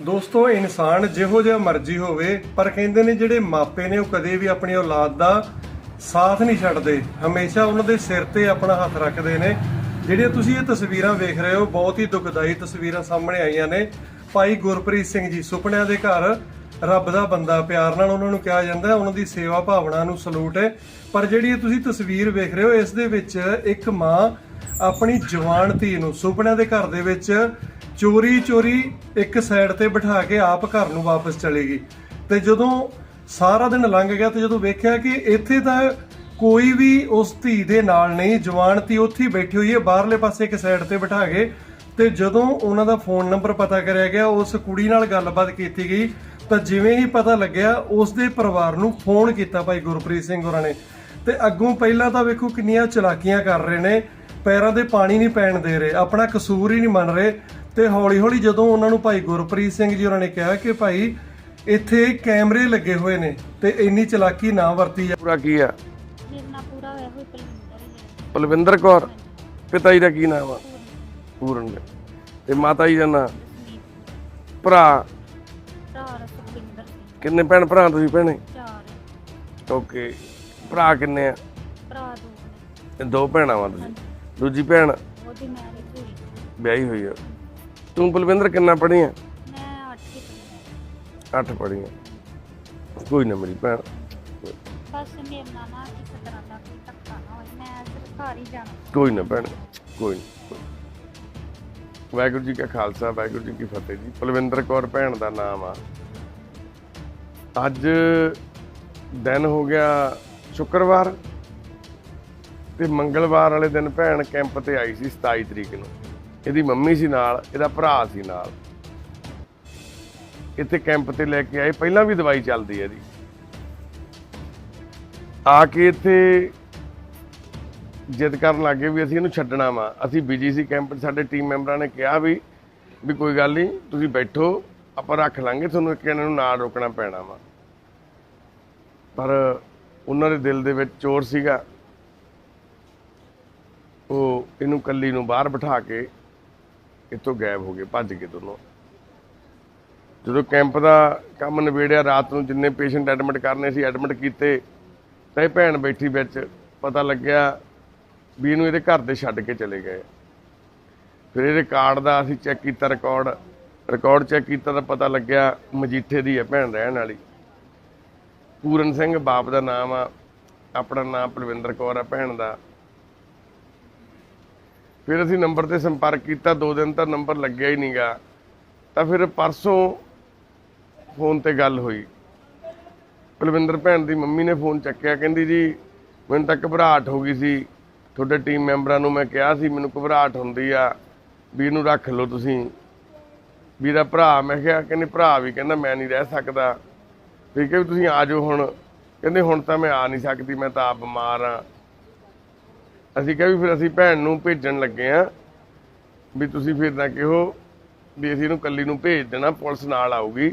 ਦੋਸਤੋ, ਇਨਸਾਨ ਜਿਹੋ ਜਿਹਾ ਮਰਜ਼ੀ ਹੋਵੇ, ਪਰ ਕਹਿੰਦੇ ਨੇ ਜਿਹੜੇ ਮਾਪੇ ਨੇ ਉਹ ਕਦੇ ਵੀ ਆਪਣੀ ਔਲਾਦ ਦਾ ਸਾਥ ਨਹੀਂ ਛੱਡਦੇ। ਹਮੇਸ਼ਾ ਉਹਨਾਂ ਦੇ ਸਿਰ ਤੇ ਆਪਣਾ ਹੱਥ ਰੱਖਦੇ ਨੇ। ਜਿਹੜੀਆਂ ਤੁਸੀਂ ਇਹ ਤਸਵੀਰਾਂ ਵੇਖ ਰਹੇ ਹੋ, ਬਹੁਤ ਹੀ ਦੁਖਦਾਈ ਤਸਵੀਰਾਂ ਸਾਹਮਣੇ ਆਈਆਂ ਨੇ। ਭਾਈ ਗੁਰਪ੍ਰੀਤ ਸਿੰਘ ਜੀ, ਸੁਪਨਿਆਂ ਦੇ ਘਰ ਰੱਬ ਦਾ ਬੰਦਾ, ਪਿਆਰ ਨਾਲ ਉਹਨਾਂ ਨੂੰ ਕਿਹਾ ਜਾਂਦਾ, ਉਹਨਾਂ ਦੀ ਸੇਵਾ ਭਾਵਨਾ ਨੂੰ ਸਲੂਟ ਹੈ। ਪਰ ਜਿਹੜੀ ਇਹ ਤੁਸੀਂ ਤਸਵੀਰ ਵੇਖ ਰਹੇ ਹੋ, ਇਸ ਦੇ ਵਿੱਚ ਇੱਕ ਮਾਂ ਆਪਣੀ ਜਵਾਨ ਧੀ ਨੂੰ ਸੁਪਨਿਆਂ ਦੇ ਘਰ ਦੇ ਵਿੱਚ ਚੋਰੀ ਚੋਰੀ ਇੱਕ ਸਾਈਡ ਤੇ ਬਿਠਾ ਕੇ ਆਪ ਘਰ ਨੂੰ ਵਾਪਸ ਚਲੀ ਗਈ। ਤੇ ਜਦੋਂ ਸਾਰਾ ਦਿਨ ਲੰਘ ਗਿਆ ਤੇ ਜਦੋਂ ਵੇਖਿਆ ਕਿ ਇੱਥੇ ਤਾਂ ਕੋਈ ਵੀ ਉਸ ਧੀ ਦੇ ਨਾਲ ਨਹੀਂ, ਜਵਾਨ ਧੀ ਉੱਥੇ ਹੀ ਬੈਠੀ ਹੋਈ ਹੈ, ਬਾਹਰਲੇ ਪਾਸੇ ਇੱਕ ਸਾਈਡ ਤੇ ਬਿਠਾ ਕੇ। ਤੇ ਜਦੋਂ ਉਹਨਾਂ ਦਾ ਫੋਨ ਨੰਬਰ ਪਤਾ ਕਰਿਆ ਗਿਆ, ਉਸ ਕੁੜੀ ਨਾਲ ਗੱਲਬਾਤ ਕੀਤੀ ਗਈ, ਤਾਂ ਜਿਵੇਂ ਹੀ ਪਤਾ ਲੱਗਿਆ, ਉਸ ਦੇ ਪਰਿਵਾਰ ਨੂੰ ਫੋਨ ਕੀਤਾ ਭਾਈ ਗੁਰਪ੍ਰੀਤ ਸਿੰਘ ਹੋਰਾਂ ਨੇ। ਤੇ ਅੱਗੋਂ ਪਹਿਲਾਂ ਤਾਂ ਵੇਖੋ ਕਿੰਨੀਆਂ ਚਲਾਕੀਆਂ ਕਰ ਰਹੇ ਨੇ, ਪੈਰਾਂ ਦੇ ਪਾਣੀ ਨਹੀਂ ਪੈਣ ਦੇ ਰਹੇ, ਆਪਣਾ ਕਸੂਰ ਹੀ ਨਹੀਂ ਮੰਨ ਰਹੇ। ਤੇ ਹੌਲੀ ਹੌਲੀ ਜਦੋਂ ਉਹਨਾਂ ਨੂੰ ਭਾਈ ਗੁਰਪ੍ਰੀਤ ਸਿੰਘ ਜੀ ਉਹਨਾਂ ਨੇ ਕਿਹਾ ਕਿ ਭਾਈ ਇੱਥੇ ਕੈਮਰੇ ਲੱਗੇ ਹੋਏ ਨੇ ਤੇ ਇੰਨੀ ਚਲਾਕੀ ਨਾ ਵਰਤੀ ਜਾ ਪੂਰਾ ਕੀ ਆ? ਮੇਰਾ ਨਾਂ ਪੂਰਾ ਹੋਇਆ ਹੋਈ ਪਲਵਿੰਦਰ ਹੀ ਹੈ ਪਲਵਿੰਦਰ ਕੌਰ? ਪਿਤਾ ਜੀ ਦਾ ਕੀ ਨਾਮ ਆ? ਪੂਰਨ ਦੇ ਤੇ ਮਾਤਾ ਜੀ ਦਾ ਨਾਮ ਭਰਾ? ਭਰਾ ਸੁਖਵਿੰਦਰ ਸਿੰਘ। ਕਿੰਨੇ ਭੈਣ ਭਰਾ ਤੁਸੀਂ ਭੈਣੇ? ਚਾਰ। ਓਕੇ। ਭਰਾ ਕਿੰਨੇ ਆ? ਭਰਾ ਦੋ ਨੇ। ਤੇ ਦੋ ਭੈਣਾਂ ਵਾ ਤੁਸੀਂ। ਦੂਜੀ ਭੈਣ? ਉਹਦੀ ਮੈਰਿਜ ਹੋਈ। ਵਿਆਹੀ ਹੋਈ ਆ। ਤੂੰ ਪਲਵਿੰਦਰ ਕਿੰਨਾ ਪੜ੍ਹੀ ਆ ਮੈਂ ਅੱਠ ਹੀ ਪੜ੍ਹੀ 8 ਪੜ੍ਹੀ ਆ ਕੋਈ ਨਾ ਮੇਰੀ ਭੈਣ। ਬਸ ਮੇਰੇ ਨਾਲ ਨਾ ਕਿਸੇ ਤਰ੍ਹਾਂ ਦਾ ਕੋਈ ਧੱਕਾ ਨਾ ਹੋਏ ਮੈਂ ਸਿਰਫ ਘਰ ਹੀ ਜਾਣਾ। ਕੋਈ ਨਾ ਭੈਣ ਕੋਈ ਨਾ ਵਾਹਿਗੁਰੂ ਜੀ ਕਾ ਖਾਲਸਾ ਵਾਹਿਗੁਰੂ ਜੀ ਕੀ ਫਤਿਹ ਜੀ। ਪਲਵਿੰਦਰ ਕੌਰ ਭੈਣ ਦਾ ਨਾਮ ਆ। ਅੱਜ ਦਿਨ ਹੋ ਗਿਆ ਸ਼ੁੱਕਰਵਾਰ ਤੇ ਮੰਗਲਵਾਰ ਵਾਲੇ ਦਿਨ ਭੈਣ ਕੈਂਪ ਤੇ ਆਈ ਸੀ 27 ਤਰੀਕ ਨੂੰ। ਇਹਦੀ ਮੰਮੀ ਸੀ ਨਾਲ, ਇਹਦਾ ਭਰਾ ਸੀ ਨਾਲ। ਇੱਥੇ ਕੈਂਪ ਤੇ ਲੈ ਕੇ ਆਏ, ਪਹਿਲਾਂ ਵੀ ਦਵਾਈ ਚੱਲਦੀ ਹੈ ਇਹਦੀ। ਆ ਕੇ ਇੱਥੇ ਜਿੱਦ ਕਰਨ ਲੱਗੇ ਵੀ ਅਸੀਂ ਇਹਨੂੰ ਛੱਡਣਾ ਵਾ। ਅਸੀਂ ਬਿਜ਼ੀ ਸੀ ਕੈਂਪ ਸਾਡੇ ਟੀਮ ਮੈਂਬਰਾਂ ਨੇ ਕਿਹਾ ਵੀ ਵੀ ਕੋਈ ਗੱਲ ਨਹੀਂ, ਤੁਸੀਂ ਬੈਠੋ, ਆਪਾਂ ਰੱਖ ਲਾਂਗੇ, ਤੁਹਾਨੂੰ ਇੱਕ ਇਹਨਾਂ ਨੂੰ ਨਾਲ ਰੋਕਣਾ ਪੈਣਾ ਵਾ। ਪਰ ਉਹਨਾਂ ਦੇ ਦਿਲ ਦੇ ਵਿੱਚ ਚੋਰ ਸੀਗਾ। ਉਹ ਇਹਨੂੰ ਕੱਲੀ ਨੂੰ ਬਾਹਰ ਬਿਠਾ ਕੇ ਇੱਥੋਂ ਗਾਇਬ ਹੋ ਗਏ, ਭੱਜ ਗਏ ਦੋਨੋਂ। ਜਦੋਂ ਕੈਂਪ ਦਾ ਕੰਮ ਨਿਬੇੜਿਆ, ਰਾਤ ਨੂੰ ਜਿੰਨੇ ਪੇਸ਼ੈਂਟ ਐਡਮਿਟ ਕਰਨੇ ਸੀ ਐਡਮਿਟ ਕੀਤੇ, ਤਾਂ ਇਹ ਭੈਣ ਬੈਠੀ ਵਿੱਚ ਪਤਾ ਲੱਗਿਆ ਵੀ ਇਹਨੂੰ ਇਹਦੇ ਘਰ ਦੇ ਛੱਡ ਕੇ ਚਲੇ ਗਏ। ਫਿਰ ਇਹ ਰਿਕਾਰਡ ਦਾ ਅਸੀਂ ਚੈੱਕ ਕੀਤਾ ਰਿਕਾਰਡ ਰਿਕਾਰਡ ਚੈੱਕ ਕੀਤਾ ਤਾਂ ਪਤਾ ਲੱਗਿਆ ਮਜੀਠੇ ਦੀ ਹੈ ਭੈਣ ਰਹਿਣ ਵਾਲੀ। ਪੂਰਨ ਸਿੰਘ ਬਾਪ ਦਾ ਨਾਮ ਆ, ਆਪਣਾ ਨਾਮ ਪਲਵਿੰਦਰ ਕੌਰ ਆ ਭੈਣ ਦਾ। ਫਿਰ ਅਸੀਂ ਨੰਬਰ ਤੇ ਸੰਪਰਕ ਕੀਤਾ, ਦੋ ਦਿਨ ਤਾਂ ਨੰਬਰ ਲੱਗਿਆ ਹੀ ਨਹੀਂਗਾ ਤਾਂ ਫਿਰ ਪਰਸੋਂ ਫੋਨ ਤੇ ਗੱਲ ਹੋਈ। ਪਲਵਿੰਦਰ ਭੈਣ ਦੀ ਮੰਮੀ ਨੇ ਫੋਨ ਚੱਕਿਆ, ਕਹਿੰਦੀ ਜੀ, ਮੈਨੂੰ ਤਾਂ ਘਬਰਾਹਟ ਹੋ ਗਈ ਸੀ। ਤੁਹਾਡੇ ਟੀਮ ਮੈਂਬਰਾਂ ਨੂੰ ਮੈਂ ਕਿਹਾ ਸੀ, ਮੈਨੂੰ ਘਬਰਾਹਟ ਹੁੰਦੀ ਆ। ਵੀ ਇਹਨੂੰ ਰੱਖ ਲਓ ਤੁਸੀਂ। ਵੀਰਾ ਭਰਾ, ਮੈਂ ਕਿਹਾ, ਕਹਿੰਦੇ ਭਰਾ ਵੀ ਕਹਿੰਦਾ ਮੈਂ ਨਹੀਂ ਰਹਿ ਸਕਦਾ। ਠੀਕ ਹੈ ਵੀ ਤੁਸੀਂ ਆ ਜਾਓ ਹੁਣ। ਕਹਿੰਦੇ ਹੁਣ ਤਾਂ ਮੈਂ ਆ ਨਹੀਂ ਸਕਦੀ, ਮੈਂ ਤਾਂ ਆਪ ਬਿਮਾਰ ਆ। ਅਸੀਂ ਕਿਹਾ ਵੀ ਫਿਰ ਅਸੀਂ ਭੈਣ ਨੂੰ ਭੇਜਣ ਲੱਗੇ ਆ ਵੀ ਤੁਸੀਂ ਫਿਰ ਨਾ ਕਿਹੋ ਵੀ ਅਸੀਂ ਇਹਨੂੰ ਕੱਲੀ ਨੂੰ ਭੇਜ ਦੇਣਾ, ਪੁਲਿਸ ਨਾਲ ਆਊਗੀ,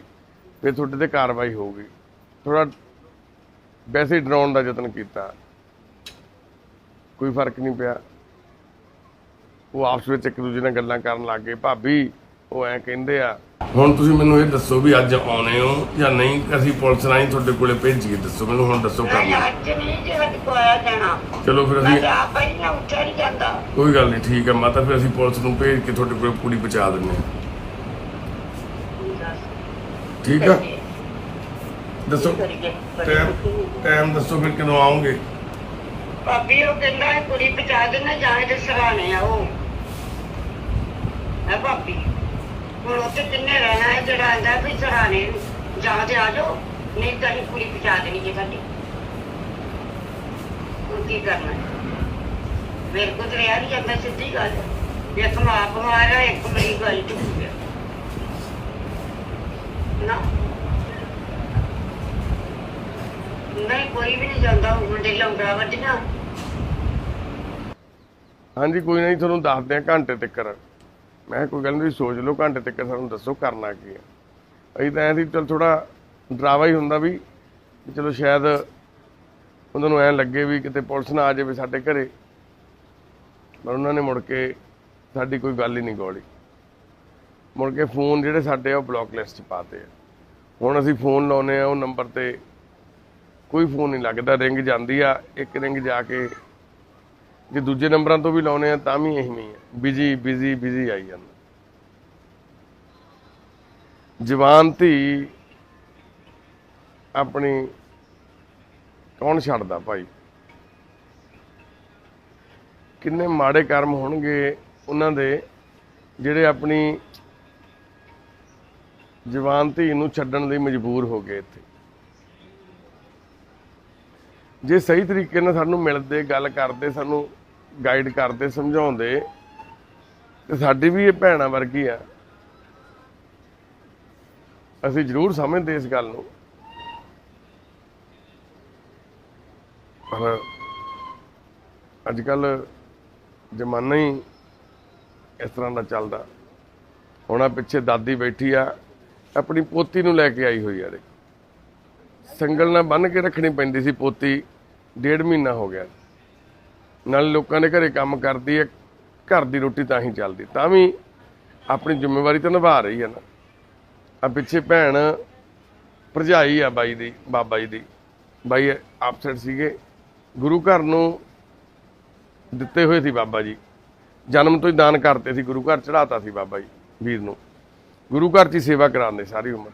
ਫਿਰ ਤੁਹਾਡੇ ਤੇ ਕਾਰਵਾਈ ਹੋਊਗੀ। ਥੋੜਾ ਵੈਸੇ ਡਰਾਉਣ ਦਾ ਯਤਨ ਕੀਤਾ। ਕੋਈ ਫ਼ਰਕ ਨਹੀਂ ਪਿਆ। ਉਹ ਆਪਸ ਵਿੱਚ ਇੱਕ ਦੂਜੇ ਨਾਲ ਗੱਲਾਂ ਕਰਨ ਲੱਗ ਗਏ। ਭਾਬੀ, ਉਹ ਐ ਕਹਿੰਦੇ ਆ ਹੁਣ ਤੁਸੀਂ ਮੈਨੂੰ ਇਹ ਦੱਸੋ ਵੀ ਅੱਜ ਆਉਣੇ ਹੋ ਜਾਂ ਨਹੀਂ? ਅਸੀਂ ਪੁਲਿਸ ਰਾਹੀਂ ਤੁਹਾਡੇ ਕੋਲੇ ਭੇਜੀਏ ਦੱਸੋ ਮੈਨੂੰ ਹੁਣ ਦੱਸੋ ਕਰਨਾ। ਅੱਜ ਨਹੀਂ ਜੇ ਅੱਜ ਕੋਇਆ ਜਾਣਾ। ਚਲੋ ਫਿਰ ਅਸੀਂ ਤਾਂ ਆਪ ਹੀ ਨਾ ਉੱਠਿਆ ਨਹੀਂ ਜਾਂਦਾ। ਕੋਈ ਗੱਲ ਨਹੀਂ ਠੀਕ ਹੈ ਮਾਤਾ ਫਿਰ ਅਸੀਂ ਪੁਲਿਸ ਨੂੰ ਭੇਜ ਕੇ ਤੁਹਾਡੇ ਕੋਲੇ ਕੁੜੀ ਪਹੁੰਚਾ ਦਿੰਦੇ ਹਾਂ। ਠੀਕ ਆ? ਦੱਸੋ। ਟਾਈਮ ਟਾਈਮ ਦੱਸੋ ਫਿਰ ਕਦੋਂ ਆਉਂਗੇ ਭਾਬੀ ਉਹ ਕਹਿੰਦਾ ਹੈ ਕੁੜੀ ਪਹੁੰਚਾ ਦੇਣਾ ਜਾਂ ਇਹਦੇ ਸਰਾਣੇ ਆ ਉਹ। ਹੈ ਭਾਬੀ? ਹੁਣ ਉੱਥੇ ਕਿੰਨੇ ਰਹਿਣਾ ਹੈ? ਜਿਹੜਾ ਆਂਦਾ ਵੀ ਸਰਾਣੇ ਜਾਂ ਤੇ ਆ ਜਾਓ, ਨਹੀਂ ਤਾਂ ਅਸੀਂ ਕੁੜੀ ਪਹੁੰਚਾ ਦੇਣੀ ਜੇ ਸਾਡੀ। ਹੁਣ ਕੀ ਕਰਨਾ ਹੈ? ਮੇਰੇ ਕੋਲ ਤੇ ਰਿਹਾ ਨਹੀਂ ਜਾਂਦਾ, ਸਿੱਧੀ ਗੱਲ ਇੱਕ ਮਾਂ ਬਿਮਾਰ ਹੈ, ਇੱਕ ਮੇਰੀ ਗੱਲ ਟੁੱਟ ਗਿਆ ਨਾ। ਨਹੀਂ, ਕੋਈ ਵੀ ਨਹੀਂ ਜਾਂਦਾ ਮੁੰਡੇ ਲੰਗੜਾ ਵੱਜਣਾ ਹਾਂਜੀ, ਕੋਈ ਨਹੀਂ, ਤੁਹਾਨੂੰ ਦੱਸਦੇ ਆ ਘੰਟੇ ਤੱਕ। ਮੈਂ ਕਿਹਾ ਕੋਈ ਗੱਲ ਨਹੀਂ ਸੋਚ ਲਓ, ਘੰਟੇ ਤੱਕ ਸਾਨੂੰ ਦੱਸੋ ਕਰਨਾ ਕੀ ਹੈ ਅਸੀਂ ਤਾਂ ਐਂ ਸੀ, ਚਲ ਥੋੜਾ ਡਰਾਵਾ ਹੀ ਹੁੰਦਾ ਵੀ ਵੀ ਚਲੋ ਸ਼ਾਇਦ ਉਹਨਾਂ ਨੂੰ ਐਂ ਲੱਗੇ ਵੀ ਕਿਤੇ ਪੁਲਿਸ ਨਾ ਆ ਜਾਵੇ ਸਾਡੇ ਘਰੇ, ਪਰ ਉਹਨਾਂ ਨੇ ਮੁੜ ਕੇ ਸਾਡੀ ਕੋਈ ਗੱਲ ਹੀ ਨਹੀਂ ਗੋਲੀ। ਮੁੜ ਕੇ ਫੋਨ ਜਿਹੜੇ ਸਾਡੇ ਆ, ਉਹ ਬਲੌਕ ਲਿਸਟ 'ਚ ਪਾਤੇ ਆ। ਹੁਣ ਅਸੀਂ ਫੋਨ ਲਾਉਨੇ ਆ, ਉਹ ਨੰਬਰ ਤੇ ਕੋਈ ਫੋਨ ਨਹੀਂ ਲੱਗਦਾ ਰਿੰਗ ਜਾਂਦੀ ਆ, ਇੱਕ ਰਿੰਗ ਜਾ ਕੇ ਜੇ ਦੂਜੇ ਨੰਬਰਾਂ ਤੋਂ ਵੀ ਲਾਉਨੇ ਆ, ਤਾਂ ਵੀ ਇਹੀ ਹੀ ਆ ਬਿਜ਼ੀ ਬਿਜ਼ੀ ਬਿਜ਼ੀ ਆਈ ਜਾਂਦਾ। ਜਵਾਨ ਧੀ ਆਪਣੀ ਕੌਣ ਛੱਡਦਾ ਭਾਈ? ਕਿੰਨੇ ਮਾੜੇ ਕਰਮ ਹੋਣਗੇ ਉਹਨਾਂ ਦੇ, ਜਿਹੜੇ ਆਪਣੀ ਜਵਾਨ ਧੀ ਨੂੰ ਛੱਡਣ ਲਈ ਮਜਬੂਰ ਹੋ ਗਏ ਇੱਥੇ। ਜੇ ਸਹੀ ਤਰੀਕੇ ਨਾਲ ਸਾਨੂੰ ਮਿਲਦੇ, ਗੱਲ ਕਰਦੇ, ਸਾਨੂੰ ਗਾਈਡ ਕਰਦੇ, ਸਮਝਾਉਂਦੇ, ਤੇ ਸਾਡੀ ਵੀ ਇਹ ਭੈਣਾਂ ਵਰਗੀ ਆ। ਅਸੀਂ ਜ਼ਰੂਰ ਸਮਝਦੇ ਇਸ ਗੱਲ ਨੂੰ। ਪਰ ਅੱਜ ਕੱਲ ਜ਼ਮਾਨਾ ਹੀ ਇਸ ਤਰ੍ਹਾਂ ਦਾ ਚੱਲਦਾ। ਹੁਣ ਆ ਪਿੱਛੇ ਦਾਦੀ ਬੈਠੀ ਆ, ਆਪਣੀ ਪੋਤੀ ਨੂੰ ਲੈ ਕੇ ਆਈ ਹੋਈ ਆ। ਦੇਖ, ਸੰਗਲ ਨਾਲ ਬੰਨ ਕੇ ਰੱਖਣੀ ਪੈਂਦੀ ਸੀ ਪੋਤੀ, ਡੇਢ ਮਹੀਨਾ ਹੋ ਗਿਆ। ਨਾਲ ਲੋਕਾਂ ਦੇ ਘਰੇ ਕੰਮ ਕਰਦੀ ਹੈ, ਘਰ ਦੀ ਰੋਟੀ ਤਾਂ ਹੀ ਚੱਲਦੀ, ਤਾਂ ਵੀ ਆਪਣੀ ਜ਼ਿੰਮੇਵਾਰੀ ਤਾਂ ਨਿਭਾ ਰਹੀ ਹੈ ਨਾ। ਆ ਪਿੱਛੇ ਭੈਣ ਭਰਜਾਈ ਆ ਬਾਈ ਦੀ, ਬਾਬਾ ਜੀ ਦੀ। ਬਾਈ ਆਪਸੈਟ ਸੀਗੇ। ਗੁਰੂ ਘਰ ਨੂੰ ਦਿੱਤੇ ਹੋਏ ਸੀ ਬਾਬਾ ਜੀ। ਜਨਮ ਤੋਂ ਹੀ ਦਾਨ ਕਰਤੇ ਸੀ, ਗੁਰੂ ਘਰ ਚੜਾਤਾ ਸੀ ਬਾਬਾ ਜੀ, ਵੀਰ ਨੂੰ। ਗੁਰੂ ਘਰ 'ਚ ਹੀ ਸੇਵਾ ਕਰਾਉਂਦੇ ਸਾਰੀ ਉਮਰ।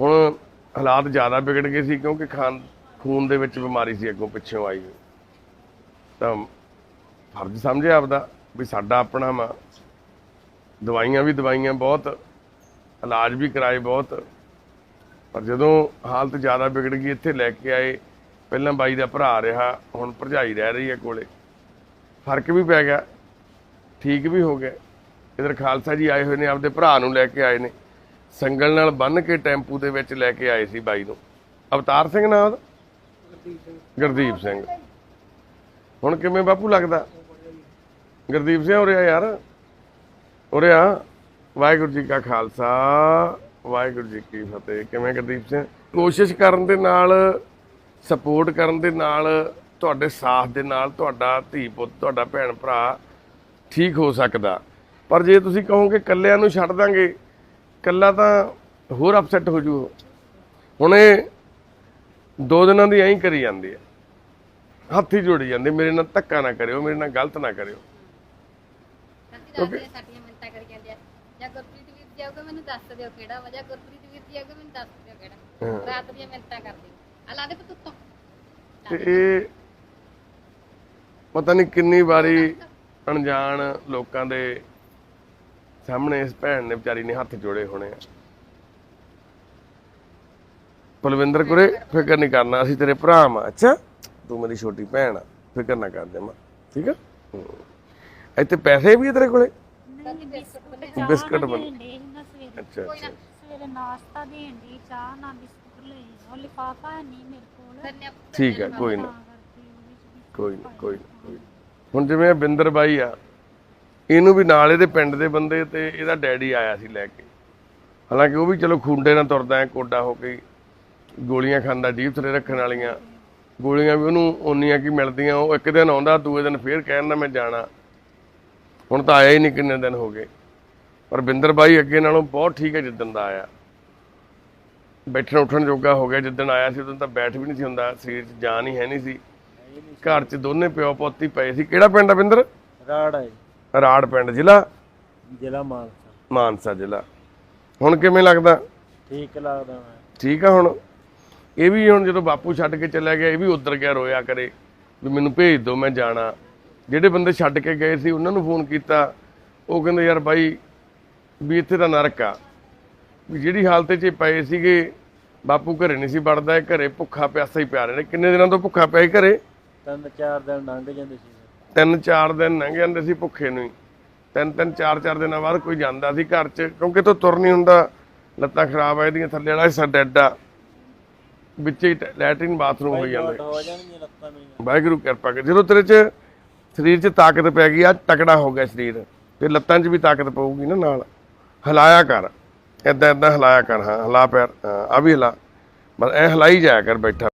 ਹੁਣ ਹਾਲਾਤ ਜ਼ਿਆਦਾ ਵਿਗੜ ਗਏ ਸੀ ਕਿਉਂਕਿ ਖਾਨ, ਖੂਨ ਦੇ ਵਿੱਚ ਬਿਮਾਰੀ ਸੀ ਅੱਗੋਂ ਪਿੱਛੋਂ ਆਈ ਤਾਂ ਫਰਜ਼ ਸਮਝਿਆ ਆਪਦਾ ਵੀ ਸਾਡਾ ਆਪਣਾ ਵਾ। ਦਵਾਈਆਂ ਵੀ ਦਵਾਈਆਂ, ਬਹੁਤ ਇਲਾਜ ਵੀ ਕਰਾਏ ਬਹੁਤ। ਪਰ ਜਦੋਂ ਹਾਲਤ ਜ਼ਿਆਦਾ ਵਿਗੜ ਗਈ, ਇੱਥੇ ਲੈ ਕੇ ਆਏ। ਪਹਿਲਾਂ ਬਾਈ ਦਾ ਭਰਾ ਰਿਹਾ, ਹੁਣ ਭਰਜਾਈ ਰਹਿ ਰਹੀ ਹੈ ਕੋਲੇ। ਫ਼ਰਕ ਵੀ ਪੈ ਗਿਆ, ਠੀਕ ਵੀ ਹੋ ਗਿਆ। ਇਧਰ ਖਾਲਸਾ ਜੀ ਆਏ ਹੋਏ ਨੇ, ਆਪਦੇ ਭਰਾ ਨੂੰ ਲੈ ਕੇ ਆਏ ਨੇ। ਸੰਗਲ ਨਾਲ ਬੰਨ ਕੇ ਟੈਂਪੂ ਦੇ ਵਿੱਚ ਲੈ ਕੇ ਆਏ ਸੀ ਬਾਈ ਨੂੰ। ਅਵਤਾਰ ਸਿੰਘ ਨਾਮ ਉਹਦਾ? ਗੁਰਦੀਪ ਸਿੰਘ। ਹੁਣ ਕਿਵੇਂ ਬਾਪੂ ਲੱਗਦਾ? ਗੁਰਦੀਪ ਸਿੰਘ ਉਰੇ ਆ ਯਾਰ। ਉਰੇ ਆ। ਵਾਹਿਗੁਰੂ ਜੀ ਕਾ ਖਾਲਸਾ, ਵਾਹਿਗੁਰੂ ਜੀ ਕੀ ਫਤਿਹ। ਕਿਵੇਂ ਗੁਰਦੀਪ ਸਿੰਘ? ਕੋਸ਼ਿਸ਼ ਕਰਨ ਦੇ ਨਾਲ, ਸਪੋਰਟ ਕਰਨ ਦੇ ਨਾਲ, ਤੁਹਾਡੇ ਸਾਥ ਦੇ ਨਾਲ ਤੁਹਾਡਾ ਧੀ ਪੁੱਤ, ਤੁਹਾਡਾ ਭੈਣ ਭਰਾ ਠੀਕ ਹੋ ਸਕਦਾ। ਪਰ ਜੇ ਤੁਸੀਂ ਕਹੋਗੇ ਕੱਲਿਆਂ ਨੂੰ ਛੱਡ ਦਾਂਗੇ ਕੱਲਾ ਤਾਂ ਹੋਰ ਅਪਸੈਟ ਹੋ ਜੂ ਹੁਣ ਇਹ ਦੋ ਦਿਨਾਂ ਦੀ ਐਂ ਕਰੀ ਜਾਂਦੀ ਹੈ। ਹੱਥ ਹੀ ਜੋੜੀ ਜਾਂਦੇ ਮੇਰੇ ਨਾਲ ਧੱਕਾ ਨਾ ਕਰਿਓ ਮੇਰੇ ਨਾਲ ਗਲਤ ਨਾ ਕਰਿਓ। ਕਿਉਂਕਿ ਸਾਡੀਆਂ ਮਿੰਤਾਂ ਕਰੀ ਜਾਂਦੇ ਆ। ਜਾਂ ਗੁਰਪ੍ਰੀਤ ਵੀਰ ਜੀ ਆਊਗਾ ਮੈਨੂੰ ਦੱਸ ਦਿਓ ਕਿਹੜਾ ਵਾ ਜਾਂ ਗੁਰਪ੍ਰੀਤ ਵੀਰ ਜੀ ਆਊਗਾ ਮੈਨੂੰ ਦੱਸ ਦਿਓ ਕਿਹੜਾ। ਰਾਤ ਦੀਆਂ ਮਿੰਤਾਂ ਕਰਦੇ ਆ। ਲਾ ਦੇ ਪੁੱਤ ਉੱਤੋਂ। ਤੇ ਇਹ ਪਤਾ ਨਹੀਂ ਕਿੰਨੀ ਵਾਰੀ ਅਣਜਾਣ ਲੋਕਾਂ ਦੇ ਸਾਹਮਣੇ ਇਸ ਭੈਣ ਨੇ ਵਿਚਾਰੀ ਨੇ ਹੱਥ ਜੋੜੇ ਹੋਣੇ ਆ। ਪਲਵਿੰਦਰ ਕੁਰੇ। ਫਿਕਰ ਨਹੀਂ ਕਰਨਾ ਅਸੀਂ ਤੇਰੇ ਭਰਾ ਆ ਅੱਛਾ? ਤੂੰ ਮੇਰੀ ਛੋਟੀ ਭੈਣ ਆ ਫਿਕਰ ਨਾ ਕਰ ਦੇਮਾ ਠੀਕ ਆ? ਹੂੰ। ਇੱਥੇ ਪੈਸੇ ਵੀ ਆ ਤੇਰੇ ਕੋਲੇ? ਨਹੀਂ ਬਿਸਕੁਟ ਬਣ- ਨਾ ਸਵੇਰੇ। ਅੱਛਾ ਅੱਛਾ। ਸਵੇਰੇ ਨਾਸ਼ਤਾ ਦੇਣ ਦੀ ਚਾਹ ਨਾਲ ਬਿਸਕੁਟ ਲਏ ਉਹ ਲਿਫਾਫਾ ਹੈ ਨਹੀਂ ਮੇਰੇ ਕੋਲ। ਧੰਨਿਆ ਠੀਕ ਹੈ ਕੋਈ ਨਾ। ਤਾਂ ਕਰਕੇ ਉਹਦੇ ਚ ਵੀ ਕੋਈ ਨਾ ਕੋਈ ਨਾ ਕੋਈ ਨਾ। ਹੁਣ ਜਿਵੇਂ ਇਹ ਬਿੰਦਰ ਬਾਈ ਆ ਇਹਨੂੰ ਵੀ ਨਾਲ ਇਹਦੇ ਪਿੰਡ ਦੇ ਬੰਦੇ ਤੇ ਇਹਦਾ ਡੈਡੀ ਆਇਆ ਸੀ ਲੈ ਕੇ। ਹਾਲਾਂਕਿ ਉਹ ਵੀ ਚਲੋ ਖੁੰਡੇ ਨਾਲ ਤੁਰਦਾ ਹੈ ਕੋਡਾ ਹੋ ਕੇ ਗੋਲੀਆਂ ਖਾਂਦਾ ਜੀਭ ਥਲੇ ਰੱਖਣ ਵਾਲੀਆਂ। ਗੋਲੀਆਂ ਵੀ ਉਹਨੂੰ ਓਨੀਆਂ ਕੀ ਮਿਲਦੀਆਂ ਉਹ ਇੱਕ ਦਿਨ ਆਉਂਦਾ ਦੂਏ ਦਿਨ ਫੇਰ ਕਹਿੰਦਾ ਮੈਂ ਜਾਣਾ। ਹੁਣ ਤਾਂ ਆਇਆ ਹੀ ਨਹੀਂ ਕਿੰਨੇ ਦਿਨ ਹੋ ਗਏ। ਪਰ ਬਿੰਦਰ ਬਾਈ ਅੱਗੇ ਨਾਲੋਂ ਬਹੁਤ ਠੀਕ ਹੈ ਜਿੱਦਣ ਦਾ ਆਇਆ। ਬੈਠਣ ਉੱਠਣ ਜੋਗਾ ਹੋ ਗਿਆ ਜਿੱਦਣ ਆਇਆ ਸੀ ਉਦੋਂ ਤਾਂ ਬੈਠ ਵੀ ਨਹੀਂ ਸੀ ਹੁੰਦਾ ਸਰੀਰ 'ਚ ਜਾਨ ਹੀ ਹੈ ਨਹੀਂ ਸੀ। ਘਰ 'ਚ ਦੋਨੇ ਪਿਓ ਪੁੱਤ ਪਏ ਸੀ। ਕਿਹੜਾ ਪਿੰਡ ਆ ਬਿੰਦਰ? ਰਾੜ ਹੈ ਰਾੜ ਪਿੰਡ ਜ਼ਿਲ੍ਹਾ? ਜ਼ਿਲ੍ਹਾ ਮਾਨਸਾ। ਮਾਨਸਾ ਜ਼ਿਲ੍ਹਾ। ਹੁਣ ਕਿਵੇਂ ਲੱਗਦਾ? ਠੀਕ ਲੱਗਦਾ ਮੈਂ। ਠੀਕ ਆ ਹੁਣ? ਇਹ ਵੀ ਹੁਣ ਜਦੋਂ ਬਾਪੂ ਛੱਡ ਕੇ ਚਲਾ ਗਿਆ ਇਹ ਵੀ ਉਧਰ ਗਿਆ ਰੋਇਆ ਕਰੇ ਵੀ ਮੈਨੂੰ ਭੇਜ ਦਿਓ ਮੈਂ ਜਾਣਾ। ਜਿਹੜੇ ਬੰਦੇ ਛੱਡ ਕੇ ਗਏ ਸੀ ਉਹਨਾਂ ਨੂੰ ਫੋਨ ਕੀਤਾ। ਉਹ ਕਹਿੰਦੇ ਯਾਰ ਬਾਈ ਵੀ ਇੱਥੇ ਤਾਂ ਨਰਕ ਆ। ਵੀ ਜਿਹੜੀ ਹਾਲਤ 'ਚ ਪਏ ਸੀਗੇ ਬਾਪੂ ਘਰੇ ਨਹੀਂ ਸੀ ਵੜਦਾ ਇਹ ਘਰੇ ਭੁੱਖਾ ਪਿਆਸਾ ਹੀ ਪਿਆ ਰਹੇ ਨੇ ਕਿੰਨੇ ਦਿਨਾਂ ਤੋਂ ਭੁੱਖਾ ਪਿਆ ਸੀ ਘਰੇ? ਤਿੰਨ ਚਾਰ ਦਿਨ ਲੰਘ ਜਾਂਦੇ ਸੀ। ਤਿੰਨ ਚਾਰ ਦਿਨ ਲੰਘ ਜਾਂਦੇ ਸੀ ਭੁੱਖੇ ਨੂੰ ਹੀ। ਤਿੰਨ ਤਿੰਨ ਚਾਰ ਚਾਰ ਦਿਨਾਂ ਬਾਅਦ ਕੋਈ ਜਾਂਦਾ ਸੀ ਘਰ 'ਚ ਕਿਉਂਕਿ ਤੋਂ ਤੁਰ ਨਹੀਂ ਹੁੰਦਾ। ਲੱਤਾਂ ਖਰਾਬ ਆ ਇਹਦੀਆਂ ਥੱਲੇ ਵਾਲਾ ਹਿੱਸਾ ਡੈਡ ਆ। ਵਿੱਚ ਹੀ ਲੈਟਰਿਨ ਬਾਥਰੂਮ ਜਾਂਦੇ। ਹੋ ਮੇਰੀਆਂ ਵਾਹਿਗੁਰੂ ਕਿਰਪਾ ਕਰ। ਜਦੋਂ ਤੇਰੇ 'ਚ ਸਰੀਰ 'ਚ ਤਾਕਤ ਪੈ ਗਈ ਆ ਤਕੜਾ ਹੋ ਗਿਆ ਸਰੀਰ। ਤੇ ਲੱਤਾਂ 'ਚ ਵੀ ਤਾਕਤ ਪਊਗੀ ਨਾ ਨਾਲ। ਹਿਲਾਇਆ ਕਰ। ਏਦਾਂ ਏਦਾਂ ਹਿਲਾਇਆ ਕਰ ਹਾਂ ਹਿਲਾ ਪੈਰ ਆ ਵੀ ਹਿਲਾ। ਬਸ ਐ ਹਿਲਾਈ ਜਾਇਆ ਕਰ ਬੈਠਾ।